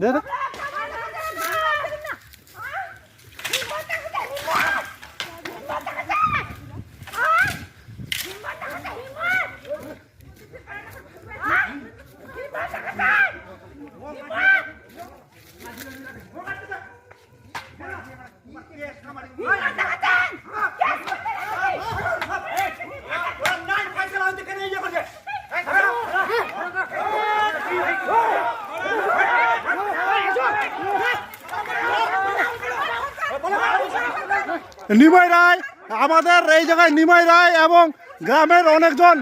दे दे What? Nimai রায়, আমাদের এই জায়গায় নিমাই রায় এবং গ্রামের অনেকজন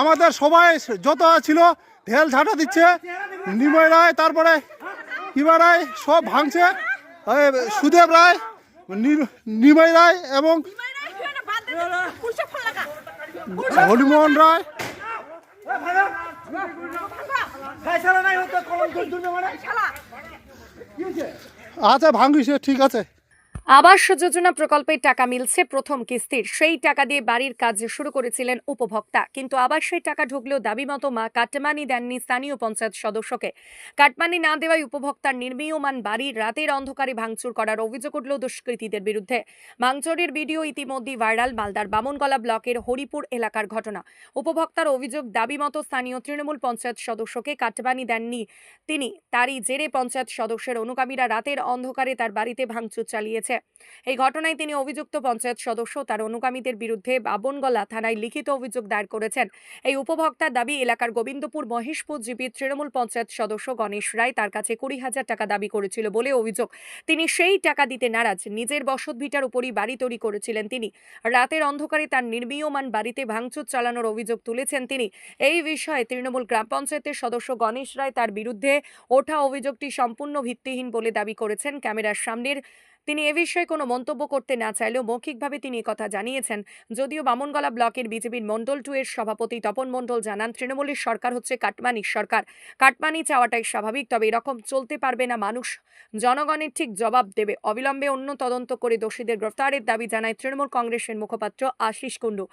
আমাদের সবাই যত ছিল, ঢেল ঝাঁটা দিচ্ছে। নিমাই রায়, তারপরে কিবা রায়, সব ভাঙছে। সুদেব রায় নিমাই রায় এবং হরিমোহন রায়। আচ্ছা ভাঙিছে, ঠিক আছে। আবাস যোজনা প্রকল্পের টাকা মিলছে প্রথম কিস্তির। সেই টাকা দিয়ে বাড়ির কাজ শুরু করেছিলেন উপভোক্তা। কিন্তু আবার সেই টাকা ঢুকলেও দাবি মতো মা কাটমানি দেননি স্থানীয় পঞ্চায়েত সদস্যকে। কাটমানি না দেওয়ায় উপভোক্তার নির্মীয়মান বাড়ির রাতের অন্ধকারে ভাঙচুর করার অভিযোগ উঠল দুষ্কৃতীদের বিরুদ্ধে। ভাঙচুরের ভিডিও ইতিমধ্যেই ভাইরাল মালদার বামনগলা ব্লকের হরিপুর এলাকার ঘটনা। উপভোক্তার অভিযোগ, দাবি মতো স্থানীয় তৃণমূল পঞ্চায়েত সদস্যকে কাটমানি দেননি তিনি। তারই জেরে পঞ্চায়েত সদস্যের অনুগামীরা রাতের অন্ধকারে তার বাড়িতে ভাঙচুর চালিয়েছে। এই ঘটনায় তিনি অভিযুক্ত পঞ্চায়েত সদস্য, তার অনুগামীদের বিরুদ্ধে বাবনগলা থানায় লিখিত অভিযোগ দায়ের করেছেন। এই উপভোক্তার দাবি, এলাকার গোবিন্দপুর মহেশপুর জিপির তৃণমূল পঞ্চায়েত সদস্য গণেশ রায় তার কাছে কুড়ি হাজার টাকা দাবি করেছিল বলে অভিযোগ। তিনি সেই টাকা দিতে নারাজ, নিজের বসত ভিটার উপরই বাড়ি তৈরি করেছিলেন তিনি। রাতের অন্ধকারে তার নির্মীয়মান বাড়িতে ভাঙচুর চালানোর অভিযোগ তুলেছেন তিনি। এই বিষয়ে তৃণমূল গ্রাম পঞ্চায়েতের সদস্য গণেশ রায় তার বিরুদ্ধে ওঠা অভিযোগটি সম্পূর্ণ ভিত্তিহীন বলে দাবি করেছেন ক্যামেরার সামনের তিনি এ বিষয়ে কোনো মন্তব্য করতে না চাইলেও মৌখিকভাবে তিনি কথা জানিয়েছেন। যদিও বামনগলা ব্লকের বিজেপির মণ্ডল টু এর সভাপতি তপন মণ্ডল জানান, তৃণমূলের সরকার হচ্ছে কাটমানির সরকার। কাটমানি চাওয়াটাই স্বাভাবিক, তবে এরকম চলতে পারবে না মানুষ। জনগণের ঠিক জবাব দেবে। অবিলম্বে অন্য তদন্ত করে দোষীদের গ্রেফতারের দাবি জানায় তৃণমূল কংগ্রেসের মুখপাত্র আশিস কুণ্ডু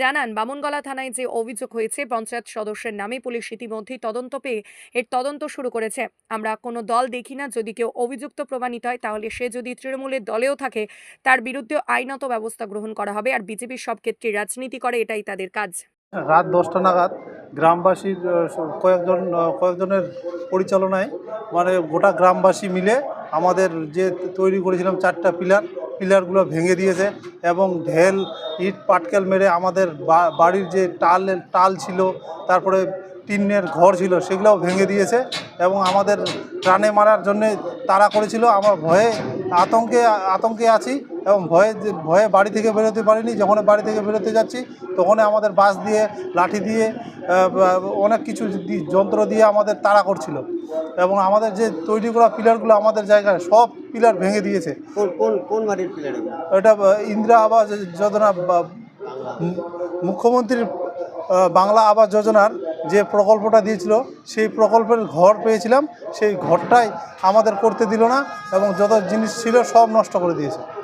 জানান, বামনগলা থানায় যে অভিযোগ হয়েছে, পঞ্চায়েত সদস্যের নামে পুলিশ ইতিমধ্যেই তদন্ত পেয়ে এর তদন্ত শুরু করেছে। আমরা কোনো দল দেখি না, যদি কেউ অভিযুক্ত প্রমাণিত হয়, তাহলে সে যদি তৃণমূলের দলেও থাকে, তার বিরুদ্ধে আইনত ব্যবস্থা গ্রহণ করা হবে আর বিজেপির সব ক্ষেত্রে রাজনীতি করে, এটাই তাদের কাজ। রাত দশটা নাগাদ গ্রামবাসীর কয়েকজন কয়েকজনের পরিচালনায় মানে গোটা গ্রামবাসী মিলে আমাদের যে তৈরি করেছিলাম চারটা পিলার, পিলারগুলো ভেঙে দিয়েছে এবং ঢেল, ইট, পাটকেল মেরে আমাদের বাড়ির যে টাল টাল ছিল, তারপরে টিনের ঘর ছিল, সেগুলোও ভেঙে দিয়েছে এবং আমাদের প্রাণে মারার জন্যে তাড়া করেছিল। আমার ভয়ে আতঙ্কে আতঙ্কে আছি এবং ভয়ে যে- ভয়ে বাড়ি থেকে বেরোতে পারিনি। যখন বাড়ি থেকে বেরোতে যাচ্ছি তখন আমাদের বাস দিয়ে লাঠি দিয়ে অনেক কিছু যন্ত্র দিয়ে আমাদের তাড়া করছিল। এবং আমাদের যে তৈরি করা পিলারগুলো আমাদের জায়গায় সব পিলার ভেঙে দিয়েছে। কোন কোন কোন বাড়ির প্লেয়ার এটা ইন্দিরা আবাস যোজনা মুখ্যমন্ত্রীর বাংলা আবাস যোজনার যে প্রকল্পটা দিয়েছিল, সেই প্রকল্পের ঘর পেয়েছিলাম। সেই ঘরটাই আমাদের করতে দিল না এবং যত জিনিস ছিল সব নষ্ট করে দিয়েছে।